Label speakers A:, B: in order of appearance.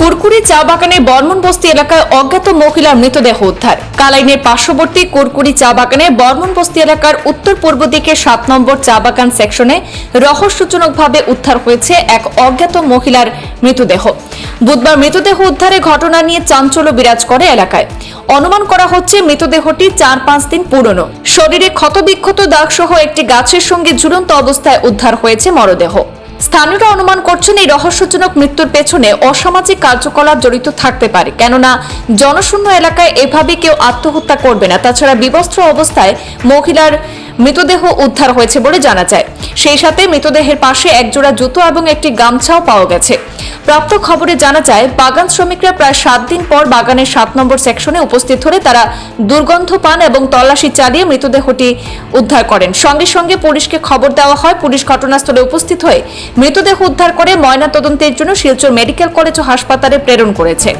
A: কুরকুরি চা বাগানে বর্মন বস্তি এলাকায় অজ্ঞাত মহিলার মৃতদেহ উদ্ধার কালাইনের পার্শ্ববর্তী কুরকুরি চা বাগানে বর্মন বস্তি এলাকার উত্তর পূর্ব দিকে সাত নম্বর চা বাগান সেকশনে রহস্যজনকভাবে উদ্ধার হয়েছে এক অজ্ঞাত মহিলার মৃতদেহ বুধবার মৃতদেহ উদ্ধারে ঘটনা নিয়ে চাঞ্চল্য বিরাজ করে এলাকায় অনুমান করা হচ্ছে মৃতদেহটি চার পাঁচ দিন পুরনো শরীরে ক্ষতবিক্ষত দাগসহ একটি গাছের সঙ্গে ঝুলন্ত অবস্থায় উদ্ধার হয়েছে মরদেহ স্থানীয়রা অনুমান করছেন এই রহস্যজনক মৃত্যুর পেছনে অসামাজিক কার্যকলাপ জড়িত থাকতে পারে কেননা জনশূন্য এলাকায় এভাবে কেউ আত্মহত্যা করবে না তাছাড়া বিবস্ত্র অবস্থায় মহিলার মৃতদেহ উদ্ধার হয়েছে বলে জানা যায় সেই সাথে মৃতদেহের পাশে একজোড়া জুতো এবং একটি গামছাও পাওয়া গেছে প্রাপ্ত খবরে জানা যায় বাগান শ্রমিকরা প্রায় সাত দিন পর বাগানের সাত নম্বর সেকশনে উপস্থিত হলে তারা দুর্গন্ধ পান এবং তল্লাশি চালিয়ে মৃতদেহটি উদ্ধার করেন সঙ্গে সঙ্গে পুলিশকে খবর দেওয়া হয় পুলিশ ঘটনাস্থলে উপস্থিত হয়ে মৃতদেহ উদ্ধার করে ময়নাতদন্তের জন্য শিলচর মেডিকেল কলেজ ও হাসপাতালে প্রেরণ করেছে